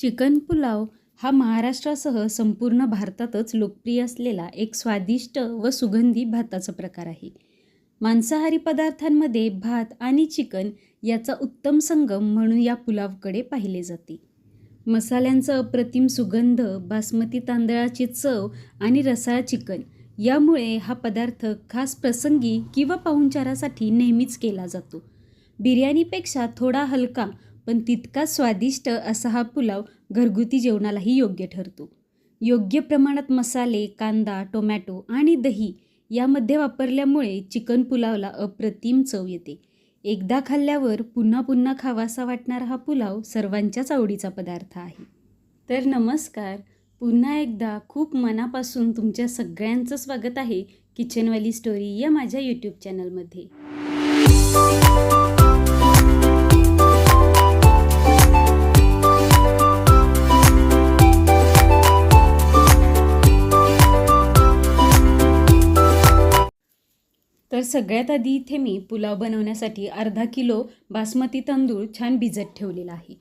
Chicken pulao हा महाराष्ट्रासह संपूर्ण भारतातच लोकप्रिय असलेला एक स्वादिष्ट व सुगंधी भाताचा प्रकार आहे. मांसाहारी पदार्थांमध्ये भात आणि चिकन याचा उत्तम संगम म्हणून या पुलावकडे पाहिले जाते. मसाल्यांचा अप्रतिम सुगंध बासमती तांदळाची चव आणि रसाळ चिकन यामुळे हा पदार्थ खास प्रसंगी किंवा पाहुणचारासाठी नेहमीच केला जातो. बिर्याणीपेक्षा थोडा हलका पण तितकाच स्वादिष्ट असा हा पुलाव घरगुती जेवणालाही योग्य ठरतो. योग्य प्रमाणात मसाले कांदा टोमॅटो आणि दही यामध्ये वापरल्यामुळे चिकन पुलावला अप्रतिम चव येते. एकदा खाल्ल्यावर पुन्हा पुन्हा खावासा वाटणारा हा पुलाव सर्वांच्याच आवडीचा पदार्थ आहे. तर नमस्कार पुन्हा एकदा खूप मनापासून तुमच्या सगळ्यांचं स्वागत आहे किचनवाली स्टोरी या माझ्या यूट्यूब चॅनलमध्ये सगळ्यात आधी इथे मी पुलाव बनवण्यासाठी अर्धा किलो बासमती तांदूळ छान भिजत ठेवलेला आहे.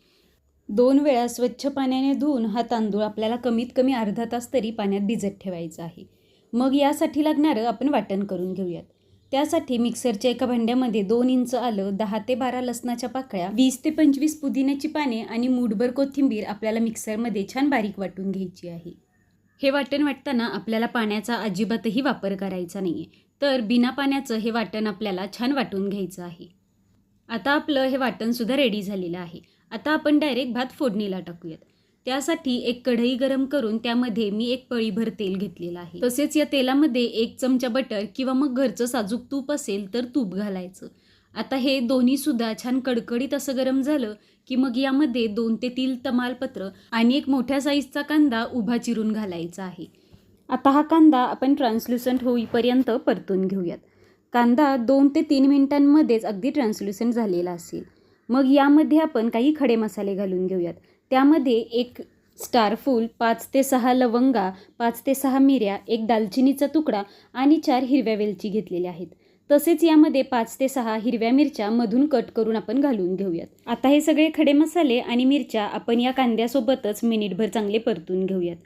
दोन वेळा स्वच्छ पाण्याने धुवून हा तांदूळ आपल्याला कमीत कमी अर्धा तास तरी पाण्यात भिजत ठेवायचा आहे. मग यासाठी लागणारं आपण वाटण करून घेऊयात. त्यासाठी मिक्सरच्या एका भांड्यामध्ये दोन इंच आलं दहा ते बारा लसणाच्या पाकळ्या वीस ते पंचवीस पुदिन्याची पाने आणि मूठभर कोथिंबीर आपल्याला मिक्सरमध्ये छान बारीक वाटून घ्यायची आहे. हे वाटण वाटताना आपल्याला पाण्याचा अजिबातही वापर करायचा नाही आहे तर बिना पाण्याचं हे वाटण आपल्याला छान वाटून घ्यायचं आहे. आता आपलं हे वाटणसुद्धा रेडी झालेलं आहे. आता आपण डायरेक्ट भात फोडणीला टाकूयात. त्यासाठी एक कढई गरम करून त्यामध्ये मी एक पळीभर तेल घेतलेलं आहे. तसेच या तेलामध्ये एक चमचा बटर किंवा मग घरचं साजूक तूप असेल तर तूप घालायचं. आता हे दोन्हीसुद्धा छान कडकडीत असं गरम झालं की मग यामध्ये दोन ते तीन तमालपत्र आणि एक मोठ्या साईजचा कांदा उभा चिरून घालायचा आहे. आता हा कांदा आपण ट्रान्सल्युसंट होईपर्यंत परतून घेऊयात. कांदा दोन ते तीन मिनिटांमध्येच अगदी ट्रान्सल्युसंट झालेला असेल. मग यामध्ये आपण काही खडे मसाले घालून घेऊयात. त्यामध्ये एक स्टारफूल पाच ते सहा लवंगा पाच ते सहा मिऱ्या एक दालचिनीचा तुकडा आणि चार हिरव्या वेलची घेतलेल्या आहेत. तसेच यामध्ये पाच ते सहा हिरव्या मिरच्या मधून कट करून आपण घालून घेऊयात. आता हे सगळे खडे मसाले आणि मिरच्या आपण या कांद्यासोबतच मिनिटभर चांगले परतून घेऊयात.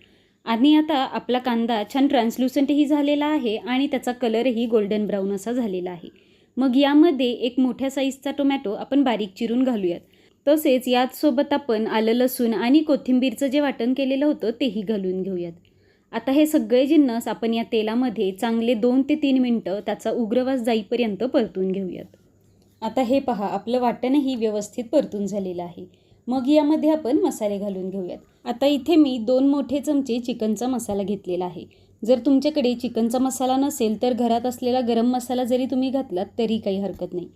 आणि आता आपला कांदा छान ट्रान्सल्युसंटही झालेला आहे आणि त्याचा कलरही गोल्डन ब्राऊन असा झालेला आहे. मग यामध्ये एक मोठ्या साईजचा टोमॅटो आपण बारीक चिरून घालूयात. तसेच याचसोबत आपण आलं लसूण आणि कोथिंबीरचं जे वाटण केलेलं होतं तेही घालून घेऊयात. आता हे सगळे जिन्नस आपण या तेलामध्ये चांगले दोन ते तीन मिनटं त्याचा उग्रवास जाईपर्यंत परतून घेऊयात. आता हे पहा आपलं वाटणही व्यवस्थित परतून झालेलं आहे. मग यामध्ये आपण मसाले घालून घेऊयात. आता इथे मी दोन मोठे चमचे चिकनचा मसाला घेतलेला आहे. जर तुमच्याकडे चिकनचा मसाला नसेल तर घरात असलेला गरम मसाला जरी तुम्ही घातलात तरी काही हरकत नाही.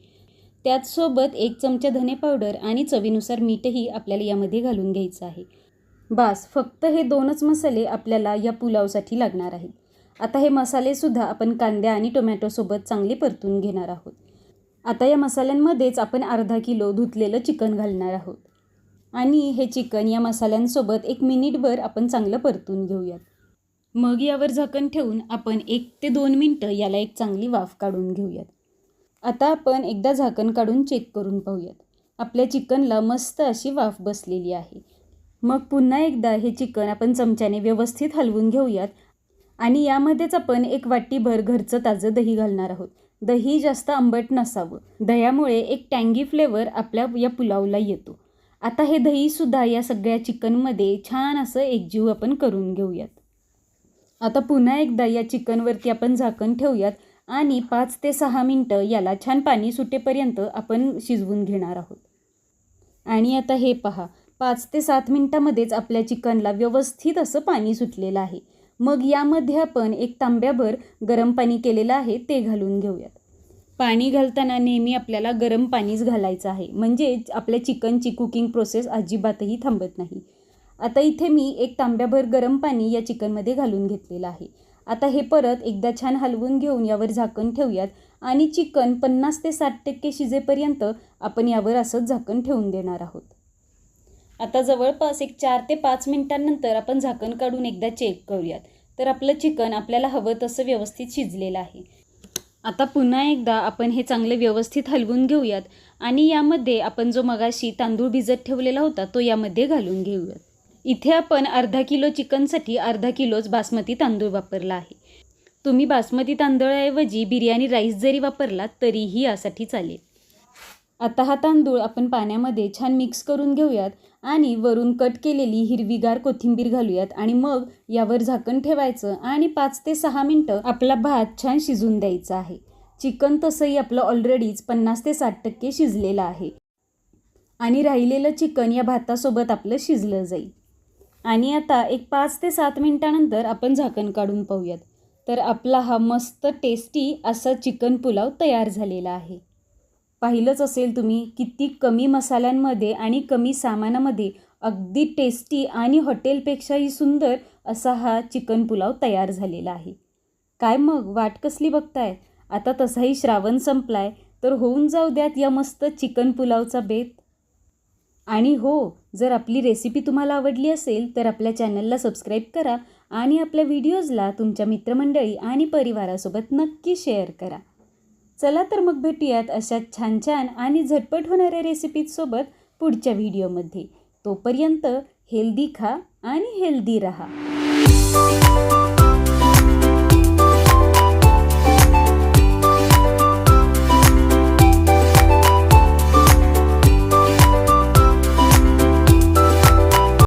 त्याचसोबत एक चमचा धने पावडर आणि चवीनुसार मीठही आपल्याला यामध्ये घालून घ्यायचं आहे. बास फक्त हे दोनच मसाले आपल्याला या पुलावसाठी लागणार आहेत. आता हे मसालेसुद्धा आपण कांद्या आणि टोमॅटोसोबत चांगले परतून घेणार आहोत. आता या मसाल्यांमध्येच आपण अर्धा किलो धुतलेलं चिकन घालणार आहोत. आणि हे चिकन या मसाल्यांसोबत एक मिनिटभर आपण चांगलं परतून घेऊयात. मग यावर झाकण ठेवून आपण एक ते दोन मिनटं याला एक चांगली वाफ काढून घेऊयात. आता आपण एकदा झाकण काढून चेक करून पाहूयात. आपल्या चिकनला मस्त अशी वाफ बसलेली आहे. मग पुन्हा एकदा हे चिकन आपण चमच्याने व्यवस्थित हलवून घेऊयात आणि यामध्येच आपण एक वाटीभर घरचं ताजं दही घालणार आहोत. दही जास्त आंबट नसावं. दह्यामुळे एक टँगी फ्लेवर आपल्या या पुलावला येतो. आता हे दहीसुद्धा या सगळ्या चिकनमध्ये छान असं एकजीव आपण करून घेऊयात. आता पुन्हा एकदा या चिकनवरती आपण झाकण ठेवूयात आणि पाच ते सहा मिनटं याला छान पाणी सुटेपर्यंत आपण शिजवून घेणार आहोत. आणि आता हे पहा पाच ते सात मिनटामध्येच आपल्या चिकनला व्यवस्थित असं पाणी सुटलेलं आहे. मग यामध्ये आपण एक तांब्याभर गरम पाणी केलेलं आहे ते घालून घेऊयात. पाणी घालताना नेहमी आपल्याला गरम पाणीच घालायचं आहे. म्हणजे आपल्या चिकनची कुकिंग प्रोसेस अजिबातही थांबत नाही. आता इथे मी एक तांब्याभर गरम पाणी या चिकनमध्ये घालून घेतलेलं आहे. आता हे परत एकदा छान हलवून घेऊन यावर झाकण ठेवूयात आणि चिकन पन्नास ते साठ टक्के शिजेपर्यंत आपण यावर असंच झाकण ठेवून देणार आहोत. आता जवळपास एक चार ते पाच मिनिटांनंतर आपण झाकण काढून एकदा चेक करूयात. तर आपलं चिकन आपल्याला हवं तसं व्यवस्थित शिजलेलं आहे. आता पुन्हा एकदा आपण हे चांगले व्यवस्थित हलवून घेऊयात आणि यामध्ये आपण जो मगाशी तांदूळ भिजत ठेवलेला होता तो यामध्ये घालून घेऊयात. इथे आपण अर्धा किलो चिकनसाठी अर्धा किलोच बासमती तांदूळ वापरला आहे. तुम्ही बासमती तांदळाऐवजी बिर्याणी राईस जरी वापरलात तरीही यासाठी चालेल. आता हा तांदूळ आपण पाण्यामध्ये छान मिक्स करून घेऊयात आणि वरून कट केलेली हिरवीगार कोथिंबीर घालूयात आणि मग यावर झाकण ठेवायचं आणि पाच ते सहा मिनटं आपला भात छान शिजून द्यायचा आहे. चिकन तसंही आपलं ऑलरेडीच पन्नास ते साठ टक्के शिजलेलं आहे. आणि राहिलेलं चिकन या भातासोबत आपलं शिजलं जाईल. आणि आता एक पाच ते सात मिनटानंतर आपण झाकण काढून पाहूयात. तर आपला हा मस्त टेस्टी असा चिकन पुलाव तयार झालेला आहे. पाहिलंच असेल तुम्ही किती कमी मसाल्यांमध्ये आणि कमी सामानामध्ये अगदी टेस्टी आणि हॉटेलपेक्षाही सुंदर असा हा चिकन पुलाव तयार झालेला आहे. काय मग वाट कसली बघताय? आता तसाही श्रावण संपलाय तर होऊन जाऊ द्यात या मस्त चिकन पुलावचा बेत. आणि हो जर आपली रेसिपी तुम्हाला आवडली असेल तर आपल्या चॅनलला सबस्क्राईब करा आणि आपल्या व्हिडिओजला तुमच्या मित्रमंडळी आणि परिवारासोबत नक्की शेअर करा. चला तर मग भेटूयात अशा छान छान आणि झटपट होणाऱ्या रेसिपीजसोबत पुढच्या व्हिडिओमध्ये तोपर्यंत हेल्दी खा आणि हेल्दी रहा.